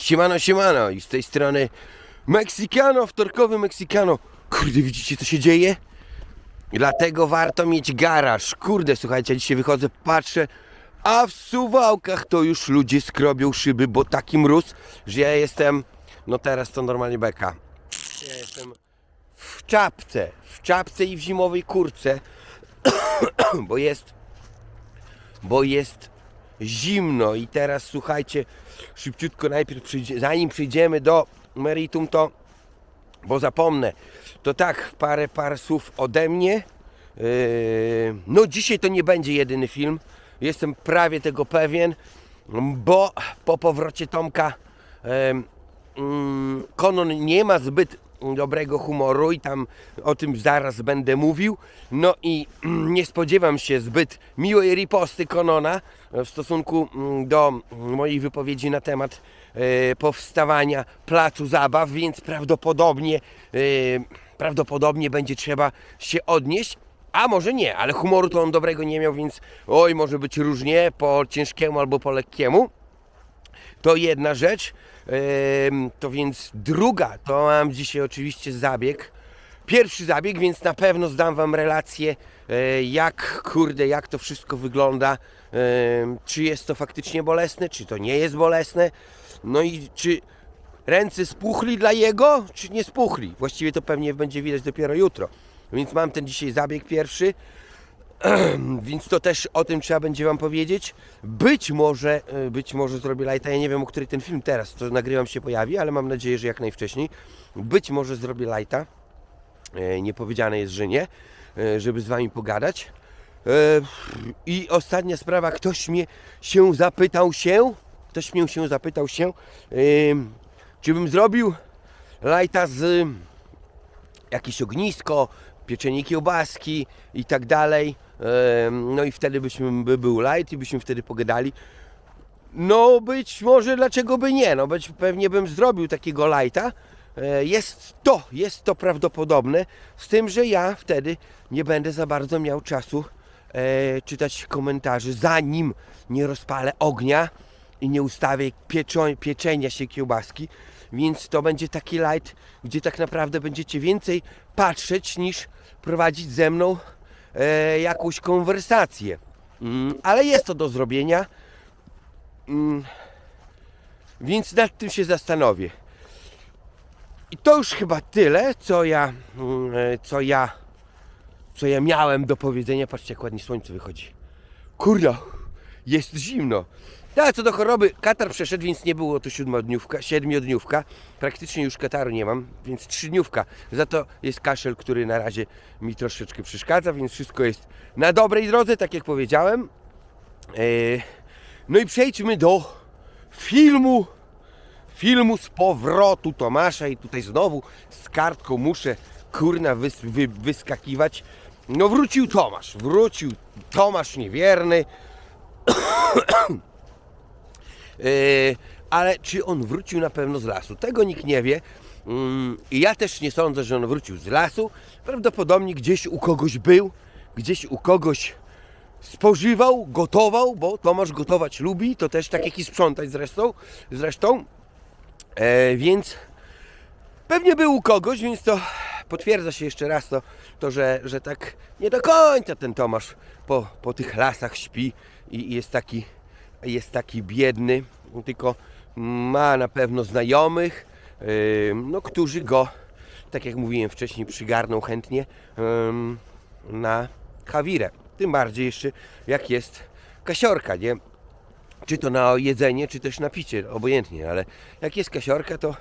Siemano, siemano i z tej strony Mexicano, wtorkowy Mexicano. Kurde, widzicie co się dzieje? Dlatego warto mieć garaż. Kurde, słuchajcie, dzisiaj wychodzę, patrzę, a w suwałkach to już ludzie skrobią szyby, bo taki mróz, że ja jestem, no teraz to normalnie beka. Ja jestem w czapce, w czapce i w zimowej kurce, bo jest, bo jest zimno i teraz słuchajcie, szybciutko najpierw przyjdzie, zanim przyjdziemy do meritum to, bo zapomnę, to tak, parę, parę słów ode mnie. Yy, no dzisiaj to nie będzie jedyny film, jestem prawie tego pewien, bo po powrocie Tomka em, mm, Konon nie ma zbyt dobrego humoru i tam o tym zaraz będę mówił. No i mm, nie spodziewam się zbyt miłej riposty Konona w stosunku mm, do mojej wypowiedzi na temat e, powstawania placu zabaw, więc prawdopodobnie e, prawdopodobnie będzie trzeba się odnieść. A może nie, ale humoru to on dobrego nie miał, więc oj, może być różnie, po ciężkiemu albo po lekkiemu. To jedna rzecz. To więc druga, to mam dzisiaj oczywiście zabieg. Pierwszy zabieg, więc na pewno zdam Wam relację, e, jak kurde, jak to wszystko wygląda. Czy jest to faktycznie bolesne, czy to nie jest bolesne. No i czy ręce spuchli dla jego, czy nie spuchli. Właściwie to pewnie będzie widać dopiero jutro. Więc mam ten dzisiaj zabieg pierwszy. Więc to też o tym trzeba będzie Wam powiedzieć. Być może, e, być może zrobię lighta. Ja nie wiem, o który ten film teraz, to nagrywam się pojawi, ale mam nadzieję, że jak najwcześniej. Być może zrobię lighta. E, Nie powiedziane jest, że nie, e, żeby z Wami pogadać. I ostatnia sprawa, ktoś mnie się zapytał się, ktoś mnie się zapytał się, czy bym zrobił lighta z jakieś ognisko, pieczenie kiełbaski i tak dalej. No i wtedy byśmy by był light i byśmy wtedy pogadali. No być może dlaczego by nie? No być pewnie bym zrobił takiego lighta. E, Jest to, jest to prawdopodobne, z tym, że ja wtedy nie będę za bardzo miał czasu e, czytać komentarzy, zanim nie rozpalę ognia i nie ustawię pieczo- pieczenia się kiełbaski. Więc to będzie taki light, gdzie tak naprawdę będziecie więcej patrzeć niż prowadzić ze mną e, jakąś konwersację. Mm, ale jest to do zrobienia. Mm, więc nad tym się zastanowię. I to już chyba tyle, co ja, mm, e, co ja, co ja miałem do powiedzenia. Patrzcie, jak ładnie słońce wychodzi. Kurna, jest zimno. No, co do choroby, katar przeszedł, więc nie było to siódmodniówka, siedmiodniówka. Praktycznie już kataru nie mam, więc trzydniówka. Za to jest kaszel, który na razie mi troszeczkę przeszkadza, więc wszystko jest na dobrej drodze, tak jak powiedziałem. E, No i przejdźmy do filmu filmu z powrotu Tomasza i tutaj znowu z kartką muszę kurna wys, wy, wyskakiwać. No wrócił Tomasz, wrócił Tomasz niewierny. Yy, ale czy on wrócił na pewno z lasu? Tego nikt nie wie. Mm, I ja też nie sądzę, że on wrócił z lasu. Prawdopodobnie gdzieś u kogoś był, gdzieś u kogoś spożywał, gotował, bo Tomasz gotować lubi, to też tak jak i sprzątać zresztą. zresztą. E, więc pewnie był u kogoś, więc to potwierdza się jeszcze raz to, to że, że tak nie do końca ten Tomasz po, po tych lasach śpi i jest taki, jest taki biedny, tylko ma na pewno znajomych, no, którzy go, tak jak mówiłem wcześniej, przygarną chętnie na Hawirę. Tym bardziej jeszcze jak jest kasiorka, nie? czy to na jedzenie, czy też na picie, obojętnie, ale jak jest kasiorka, to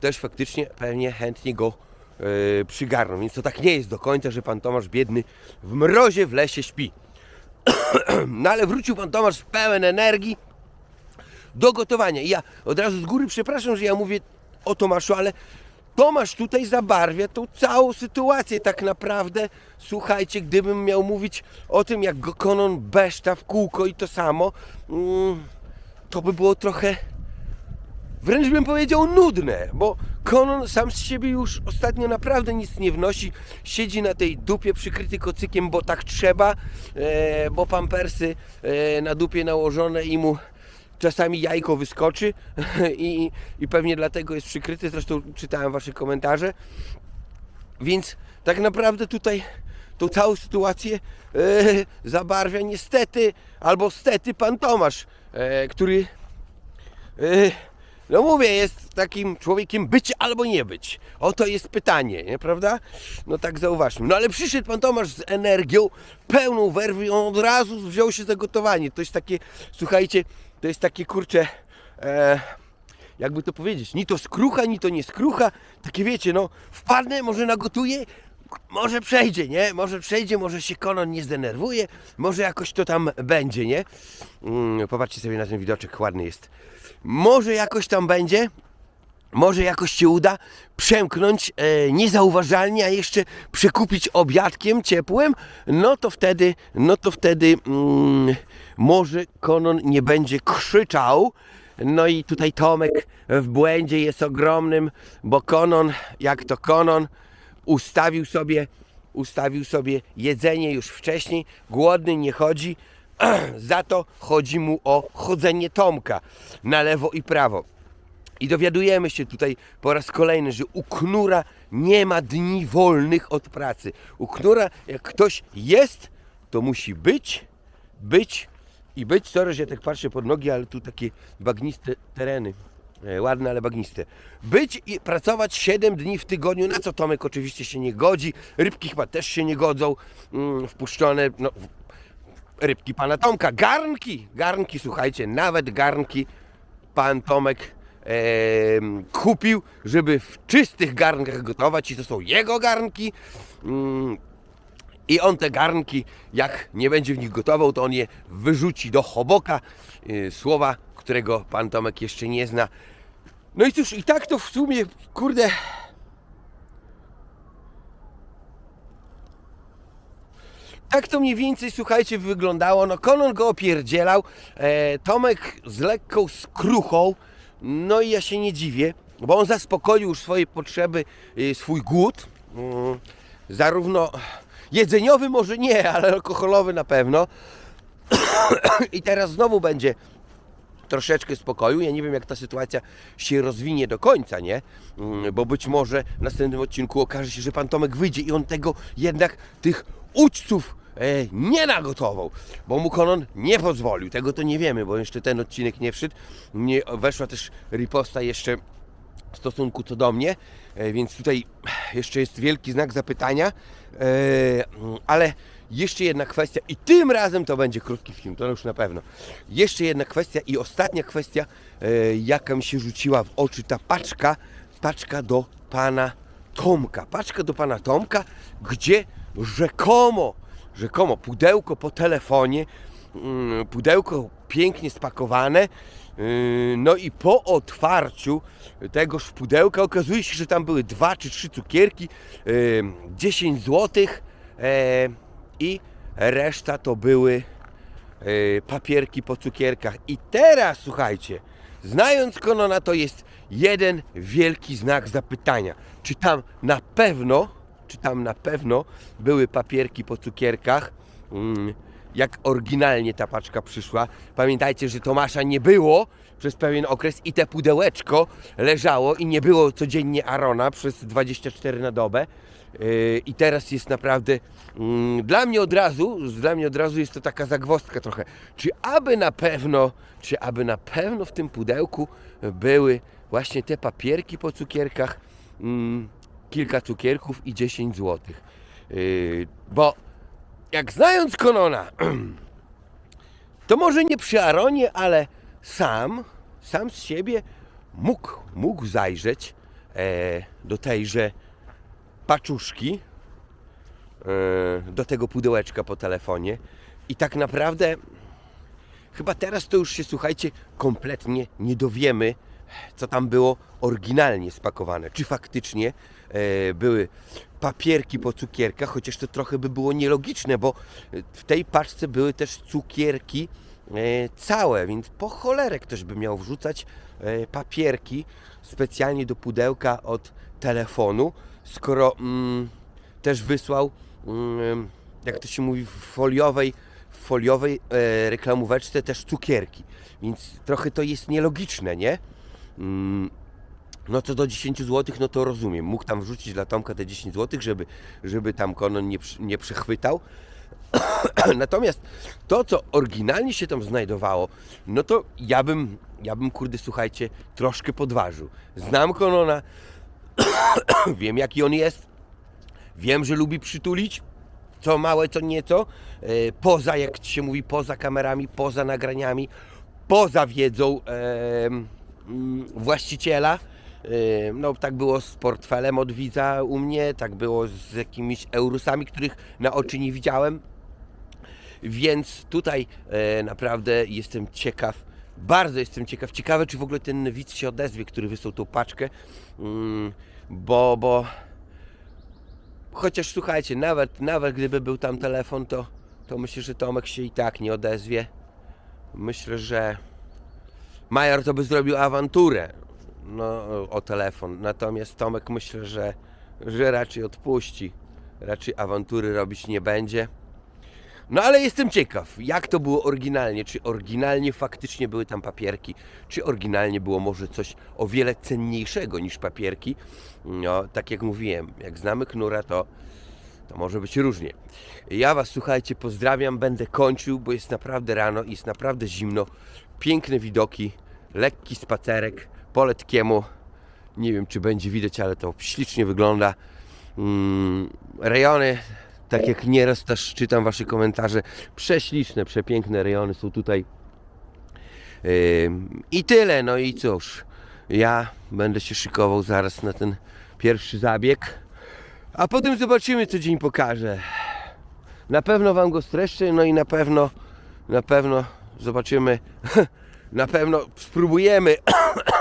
też faktycznie pewnie chętnie go yy, przygarną. Więc to tak nie jest do końca, że pan Tomasz biedny w mrozie w lesie śpi. no ale wrócił pan Tomasz pełen energii do gotowania. I ja od razu z góry przepraszam, że ja mówię o Tomaszu, ale Tomasz tutaj zabarwia tą całą sytuację tak naprawdę. Słuchajcie, gdybym miał mówić o tym, jak Konon beszta w kółko i to samo, mm, to by było trochę wręcz bym powiedział nudne, bo Konon sam z siebie już ostatnio naprawdę nic nie wnosi. Siedzi na tej dupie przykryty kocykiem, bo tak trzeba, e, bo pampersy e, na dupie nałożone i mu czasami jajko wyskoczy i, i pewnie dlatego jest przykryty. Zresztą czytałem Wasze komentarze. Więc tak naprawdę tutaj tą całą sytuację e, zabarwia niestety, albo stety pan Tomasz, e, który e, no mówię, jest takim człowiekiem być albo nie być. Oto jest pytanie, nie prawda? No tak zauważmy. No ale przyszedł pan Tomasz z energią, pełną on od razu wziął się za gotowanie. To jest takie, słuchajcie, to jest takie kurcze, e, jakby to powiedzieć, ni to skrucha, ni to nie skrucha. Takie wiecie, no wpadnę, może nagotuję, może przejdzie, nie? Może przejdzie, może się konon nie zdenerwuje, może jakoś to tam będzie, nie? Mm, popatrzcie sobie na ten widoczek, ładny jest. Może jakoś tam będzie, może jakoś się uda przemknąć e, niezauważalnie, a jeszcze przekupić obiadkiem ciepłym, no to wtedy, no to wtedy mm, może konon nie będzie krzyczał. No i tutaj Tomek w błędzie jest ogromnym, bo konon, jak to konon, ustawił sobie, ustawił sobie jedzenie już wcześniej, głodny nie chodzi, za to chodzi mu o chodzenie Tomka na lewo i prawo. I dowiadujemy się tutaj po raz kolejny, że u Knura nie ma dni wolnych od pracy. U Knura, jak ktoś jest, to musi być, być i być. Sorry, że ja tak patrzę pod nogi, ale tu takie bagniste tereny. E, Ładne, ale bagniste. Być i pracować 7 dni w tygodniu, na co Tomek oczywiście się nie godzi. Rybki chyba też się nie godzą. Mm, wpuszczone, no, rybki pana Tomka. Garnki, garnki, słuchajcie, nawet garnki pan Tomek em, kupił, żeby w czystych garnkach gotować i to są jego garnki. Mm, I on te garnki, jak nie będzie w nich gotował, to on je wyrzuci do choboka. y, Słowa, którego pan Tomek jeszcze nie zna. No i cóż, i tak to w sumie, kurde, Tak to mniej więcej, słuchajcie, wyglądało. No, Konon go opierdzielał, e, Tomek z lekką skruchą, no i ja się nie dziwię, bo on zaspokoił już swoje potrzeby, y, swój głód, mm, zarówno jedzeniowy może nie, ale alkoholowy na pewno. I teraz znowu będzie troszeczkę spokoju. Ja nie wiem, jak ta sytuacja się rozwinie do końca, nie? Mm, Bo być może w następnym odcinku okaże się, że pan Tomek wyjdzie i on tego jednak tych uczców e, nie nagotował, bo mu Konon nie pozwolił. Tego to nie wiemy, bo jeszcze ten odcinek nie wszedł. Nie, weszła też riposta jeszcze w stosunku co do mnie, e, więc tutaj jeszcze jest wielki znak zapytania, e, ale jeszcze jedna kwestia i tym razem to będzie krótki film, to już na pewno. Jeszcze jedna kwestia i ostatnia kwestia, e, jaka mi się rzuciła w oczy, ta paczka, paczka do pana Tomka, paczka do pana Tomka, gdzie rzekomo, rzekomo pudełko po telefonie, mm, pudełko pięknie spakowane, Yy, No i po otwarciu tegoż pudełka okazuje się, że tam były dwa czy trzy cukierki, yy, 10 zł i reszta to były yy, papierki po cukierkach. I teraz słuchajcie, znając Konona to jest jeden wielki znak zapytania. Czy tam na pewno, czy tam na pewno były papierki po cukierkach? Mm, jak oryginalnie ta paczka przyszła. Pamiętajcie, że Tomasza nie było przez pewien okres i te pudełeczko leżało i nie było codziennie Arona przez 24 na dobę. Yy, I teraz jest naprawdę mm, dla mnie od razu, dla mnie od razu jest to taka zagwozdka trochę. Czy aby na pewno, czy aby na pewno w tym pudełku były właśnie te papierki po cukierkach, mm, kilka cukierków i 10 zł. Yy, bo jak znając Konona, to może nie przy Aronie, ale sam, sam z siebie mógł, mógł zajrzeć e, do tejże paczuszki, e, do tego pudełeczka po telefonie i tak naprawdę chyba teraz to już się, słuchajcie, kompletnie nie dowiemy, co tam było oryginalnie spakowane. Czy faktycznie e, były papierki po cukierkach, chociaż to trochę by było nielogiczne, bo w tej paczce były też cukierki całe, więc po cholerę ktoś by miał wrzucać e, papierki specjalnie do pudełka od telefonu, skoro mm, też wysłał, mm, jak to się mówi, w foliowej, w foliowej e, reklamóweczce też cukierki. Więc trochę to jest nielogiczne, nie? Mm, no co do 10 zł, no to rozumiem. Mógł tam wrzucić dla Tomka te 10 zł, żeby, żeby tam konon nie, nie przechwytał. Natomiast to, co oryginalnie się tam znajdowało, no to ja bym, ja bym, kurde, słuchajcie, troszkę podważył. Znam Konona, wiem jaki on jest, wiem, że lubi przytulić, co małe, co nieco, e, poza, jak się mówi, poza kamerami, poza nagraniami, poza wiedzą mm, właściciela. No, tak było z portfelem od widza u mnie, tak było z jakimiś eurusami, których na oczy nie widziałem. Więc tutaj e, naprawdę jestem ciekaw, bardzo jestem ciekaw. Ciekawe, czy w ogóle ten widz się odezwie, który wysłał tą paczkę, mm, bo, bo chociaż słuchajcie, nawet, nawet gdyby był tam telefon, to, to myślę, że Tomek się i tak nie odezwie. Myślę, że Major to by zrobił awanturę no, o telefon. Natomiast Tomek myślę, że, że raczej odpuści. Raczej awantury robić nie będzie. No ale jestem ciekaw, jak to było oryginalnie. Czy oryginalnie faktycznie były tam papierki, czy oryginalnie było może coś o wiele cenniejszego niż papierki. No, tak jak mówiłem, jak znamy knura, to, to może być różnie. Ja Was, słuchajcie, pozdrawiam, będę kończył, bo jest naprawdę rano i jest naprawdę zimno. Piękne widoki, lekki spacerek po letkiemu. Nie wiem, czy będzie widać, ale to ślicznie wygląda. Mm, rejony, tak jak nieraz też czytam Wasze komentarze, prześliczne, przepiękne rejony są tutaj. I tyle, no i cóż, ja będę się szykował zaraz na ten pierwszy zabieg, a potem zobaczymy, co dzień pokaże. Na pewno Wam go streszczę, no i na pewno, na pewno zobaczymy, na pewno spróbujemy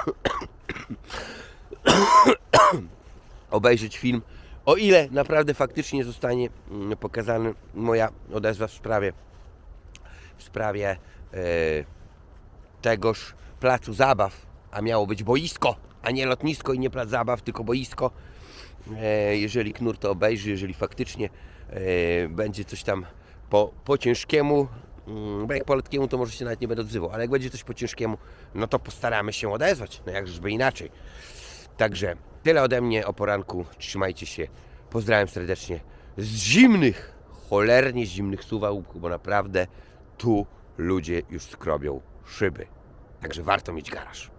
obejrzeć film, o ile naprawdę faktycznie zostanie mm, pokazana moja odezwa w sprawie w sprawie e, tegoż placu zabaw, a miało być boisko, a nie lotnisko i nie plac zabaw, tylko boisko. E, jeżeli Knur to obejrzy, jeżeli faktycznie e, będzie coś tam po, po ciężkiemu, mm, bo jak po letkiemu to może się nawet nie będę odzywał, ale jak będzie coś po ciężkiemu, no to postaramy się odezwać, no jakżeby inaczej. Także tyle ode mnie o poranku. Trzymajcie się. Pozdrawiam serdecznie z zimnych, cholernie zimnych suwałk, bo naprawdę tu ludzie już skrobią szyby. Także warto mieć garaż.